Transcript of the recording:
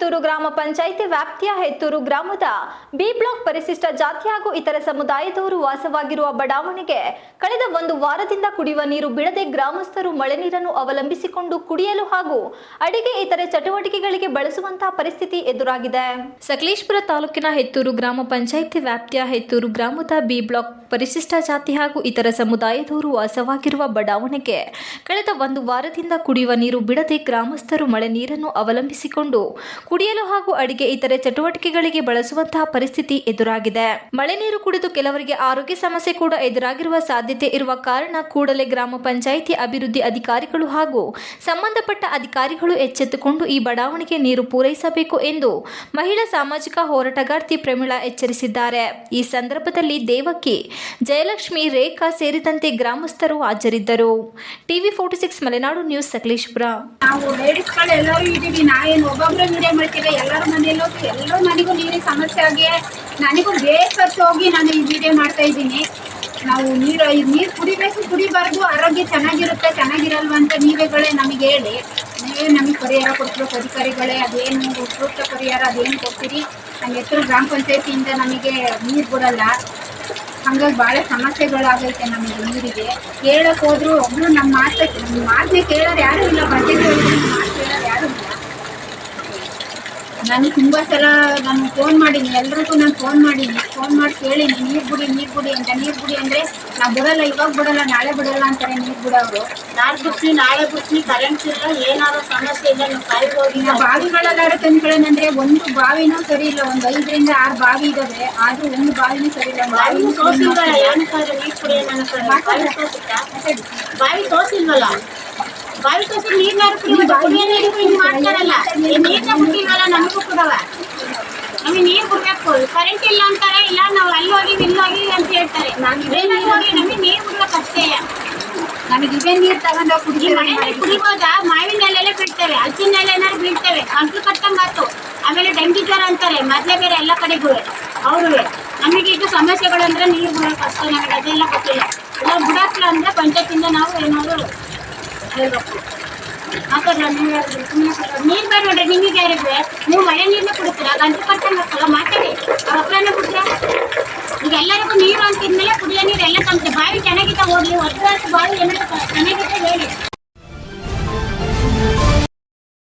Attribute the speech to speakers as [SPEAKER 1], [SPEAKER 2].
[SPEAKER 1] ಗ್ರಾಮ ಪಂಚಾಯಿತಿ ವ್ಯಾಪ್ತಿಯ ಹೆತ್ತೂರು ಗ್ರಾಮದ ಬಿ ಬ್ಲಾಕ್ ಪರಿಶಿಷ್ಟ ಜಾತಿ ಹಾಗೂ ಇತರ ಸಮುದಾಯದವರು ವಾಸವಾಗಿರುವ ಬಡಾವಣೆಗೆ ಕಳೆದ ಒಂದು ವಾರದಿಂದ ಕುಡಿಯುವ ನೀರು ಬಿಡದೆ ಗ್ರಾಮಸ್ಥರು ಮಳೆ ನೀರನ್ನು ಅವಲಂಬಿಸಿಕೊಂಡು ಕುಡಿಯಲು ಹಾಗೂ ಅಡಿಗೆ ಇತರೆ ಚಟುವಟಿಕೆಗಳಿಗೆ ಬಳಸುವಂತಹ ಪರಿಸ್ಥಿತಿ ಎದುರಾಗಿದೆ. ಸಕಲೇಶ್ಪುರ ತಾಲೂಕಿನ ಹೆತ್ತೂರು ಗ್ರಾಮ ಪಂಚಾಯಿತಿ ವ್ಯಾಪ್ತಿಯ ಹೆತ್ತೂರು ಗ್ರಾಮದ ಬಿ ಬ್ಲಾಕ್ ಪರಿಶಿಷ್ಟ ಜಾತಿ ಹಾಗೂ ಇತರ ಸಮುದಾಯದವರು ವಾಸವಾಗಿರುವ ಬಡಾವಣೆಗೆ ಕಳೆದ ಒಂದು ವಾರದಿಂದ ಕುಡಿಯುವ ನೀರು ಬಿಡದೆ ಗ್ರಾಮಸ್ಥರು ಮಳೆ ನೀರನ್ನು ಅವಲಂಬಿಸಿಕೊಂಡು ಕುಡಿಯಲು ಹಾಗೂ ಅಡಿಗೆ ಇತರೆ ಚಟುವಟಿಕೆಗಳಿಗೆ ಬಳಸುವಂತಹ ಪರಿಸ್ಥಿತಿ ಎದುರಾಗಿದೆ. ಮಳೆ ನೀರು ಕುಡಿದು ಕೆಲವರಿಗೆ ಆರೋಗ್ಯ ಸಮಸ್ಯೆ ಕೂಡ ಎದುರಾಗಿರುವ ಸಾಧ್ಯತೆ ಇರುವ ಕಾರಣ ಕೂಡಲೇ ಗ್ರಾಮ ಪಂಚಾಯಿತಿ ಅಭಿವೃದ್ಧಿ ಅಧಿಕಾರಿಗಳು ಹಾಗೂ ಸಂಬಂಧಪಟ್ಟ ಅಧಿಕಾರಿಗಳು ಎಚ್ಚೆತ್ತುಕೊಂಡು ಈ ಬಡಾವಣೆಗೆ ನೀರು ಪೂರೈಸಬೇಕು ಎಂದು ಮಹಿಳಾ ಸಾಮಾಜಿಕ ಹೋರಾಟಗಾರ್ತಿ ಪ್ರಮೀಳಾ ಎಚ್ಚರಿಸಿದ್ದಾರೆ. ಈ ಸಂದರ್ಭದಲ್ಲಿ ದೇವಕಿ ಜಯಲಕ್ಷ್ಮಿ ರೇಖಾ ಸೇರಿದಂತೆ ಗ್ರಾಮಸ್ಥರು ಹಾಜರಿದ್ದರು. TV forty six Malenadu news Sakleshpur.
[SPEAKER 2] ನಾವು ಲೇಡೀಸ್ಗಳು ಎಲ್ಲರೂ ಇದ್ದೀವಿ. ನಾವೇನು ಒಬ್ಬೊಬ್ಬರು ವಿಡಿಯೋ ಮಾಡ್ತೀವಿ, ಎಲ್ಲರ ಮನೆಯಲ್ಲೂ ಎಲ್ಲರ ಮನೆಗೂ ನೀರಿನ ಸಮಸ್ಯೆ ಆಗಿ ನನಗೂ ಬೇಸತ್ತು ಹೋಗಿ ನಾನು ಈ ವಿಡಿಯೋ ಮಾಡ್ತಾ ಇದ್ದೀನಿ. ನಾವು ನೀರು ನೀರು ಕುಡಿಬೇಕು, ಕುಡಿಬಾರ್ದು, ಆರೋಗ್ಯ ಚೆನ್ನಾಗಿರುತ್ತೆ, ಚೆನ್ನಾಗಿರಲ್ವ ಅಂತ ನೀವೇಗಳೇ ನಮಗೆ ಹೇಳಿ. ನೀವೇ ನಮಗೆ ಪರಿಹಾರ ಕೊಟ್ಟರು ಅಧಿಕಾರಿಗಳೇ, ಅದೇನು ಉಪಯುಕ್ತ ಪರಿಹಾರ, ಅದೇನು ಕೊಡ್ತೀರಿ? ನಮ್ಮ ಹೆಸರು ಗ್ರಾಮ ಪಂಚಾಯತಿಯಿಂದ ನಮಗೆ ನೀರು ಬಿಡಲ್ಲ ಹಂಗಾಗಿ ಭಾಳ ಸಮಸ್ಯೆಗಳಾಗೈತೆ ನಮಗೆ ನೀರಿಗೆ. ಕೇಳಕ್ಕೆ ಹೋದ್ರು ಒಬ್ರು ನಮ್ಮ ಮಾತು ನಮ್ಮ ಮಾತನ್ನೇ ಕೇಳೋರು ಯಾರೂ ಇಲ್ಲ ಬಟ್ಟೆ ಮಾತು ಕೇಳೋರು ಯಾರು ಇಲ್ಲ ನಾನು ತುಂಬ ಸಲ ನಾನು ಫೋನ್ ಮಾಡೀನಿ ಎಲ್ರಿಗೂ ನಾನು ಫೋನ್ ಮಾಡೀನಿ. ಫೋನ್ ಮಾಡಿ ಕೇಳೀನಿ ನೀರು ಬಿಡಿ ನೀರು ಬಿಡಿ ಅಂತ. ನೀರು ಬಿಡಿ ಅಂದರೆ ನಾವು ಬಿಡಲ್ಲ ಇವಾಗ ಬಿಡಲ್ಲ ನಾಳೆ ಬಿಡಲ್ಲ ಅಂತಾರೆ ನೀರು ಬಿಡೋರು
[SPEAKER 3] ನಾಳೆ ಬಿಡ್ತೀನಿ ನಾಳೆ ಬಿಡ್ತೀನಿ ಕರೆಂಟ್ ಇಲ್ಲ ಏನಾದ್ರು ಸಮಸ್ಯೆ ಇಲ್ಲ ನೀವು ಕಾಯಿಗೆ ಹೋಗಿ.
[SPEAKER 2] ಈಗ ತಂದ್ಕೊಳ್ಳೇನಂದ್ರೆ ಒಂದು ಬಾವಿನೂ ಸರಿ ಇಲ್ಲ ಒಂದು ಐದರಿಂದ ಆರು ಬಾವಿ ಇದಾವೆ. ಆದರೂ ಒಂದು ಬಾವಿನೂ ಸರಿ ಇಲ್ಲ.
[SPEAKER 3] ಬಾವಿ
[SPEAKER 2] ಬಾವಿನೂ
[SPEAKER 3] ತೋರಿಸಿಲ್ವಲ್ಲ. ಏನಕ್ಕಾದ್ರೆ ನೀರು ಕುಡಿಯೋಣ ಬಾವಿ ತೋರಿಸಿಲ್ವಲ್ಲ? ಬಾವಿ ನೀರು ನೀರ್ನಾರು ಕುಡಿಯೋದು ಕುಡಿಯೋ ನೀರು ಹಿಂಗೆ ಮಾಡ್ತಾರಲ್ಲ. ಈ ನೀರ್ನ ಬಿಟ್ಟಿಲ್ವಲ್ಲ ನಮಗೂ ಕೊಡವ. ನಮಗೆ ನೀರು ಬಿಡ್ಬೇಕು ಕರೆಂಟ್ ಇಲ್ಲ ಅಂತಾರೆ ಇಲ್ಲ ನಾವು ಅಲ್ಲಿ ಹೋಗಿ ಇಲ್ಲಿ ಹೋಗಿ ಅಂತ ಹೇಳ್ತಾರೆ. ನೀರು ಹೋಗಿ ನಮಗೆ ನೀರು ಬಿಡ್ಬೇಕು ಅಷ್ಟೇ
[SPEAKER 2] ನಮಗೆ ಇದೇ ನೀರು ತಗೊಂಡು
[SPEAKER 3] ಮನೆಯಲ್ಲಿ ಕುಡಿಬೋದಾ? ಮಾವಿನ ನೆಲೆಲ್ಲ ಬಿಡ್ತೇವೆ ಹಲಸಿನ ನೆಲೆ ಏನಾದ್ರು ಬೀಳ್ತೇವೆ. ಕಂಟ್ಲು ಕಟ್ಟಂಗಾತು ಆಮೇಲೆ ಡೆಂಗಿ ಜ್ವರ ಅಂತಾರೆ. ಮೊದಲೇ ಬೇರೆ ಎಲ್ಲ ಕಡೆಗೂ ಅವರು ನಮಗೆ ಇದು ಸಮಸ್ಯೆಗಳು ಸಮಸ್ಯೆಗಳಂದ್ರೆ ನೀರು ಬಿಡೋಕೆ ಅಷ್ಟೇ ನಮಗೆ ಅದೆಲ್ಲ ಗೊತ್ತಿಲ್ಲ. ಇಲ್ಲ ಬಿಡಕ್ಲ ಅಂದ್ರೆ ಪಂಚಾಯತಿಂದ ನಾವು ಏನಾದ್ರು ಹೇಳ್ಬೇಕು ಮಾತಾಡಲ್ಲ ನೀವು ನೀರು ಬೇಡ ನೋಡ್ರಿ ನಿಮಗೆ ಯಾರಿದ್ರೆ ನೀವು ಮಳೆ ನೀರನ್ನ ಕುಡಿತೀರಾ ಗಂಟು ಕಟ್ಟಂಗೆ ಹಾಕಲ್ಲ ಮಾತಾಡಿ ಅವ್ರ ಹತ್ರನೇ ಬಿಡ್ತೀರಾ ಈಗ ಎಲ್ಲರಿಗೂ ನೀರು ಅಂತಿದ್ಮೇಲೆ ಕುಡಿಯೋ ನೀರು ಎಲ್ಲ ತಂತೆ ಬಾವಿ ಚೆನ್ನಾಗಿದ್ದ ಹೋಗ್ಲಿ ಬಾಯಿ ಬಾವಿ ಏನಾದ್ರು ಚೆನ್ನಾಗಿದ್ದ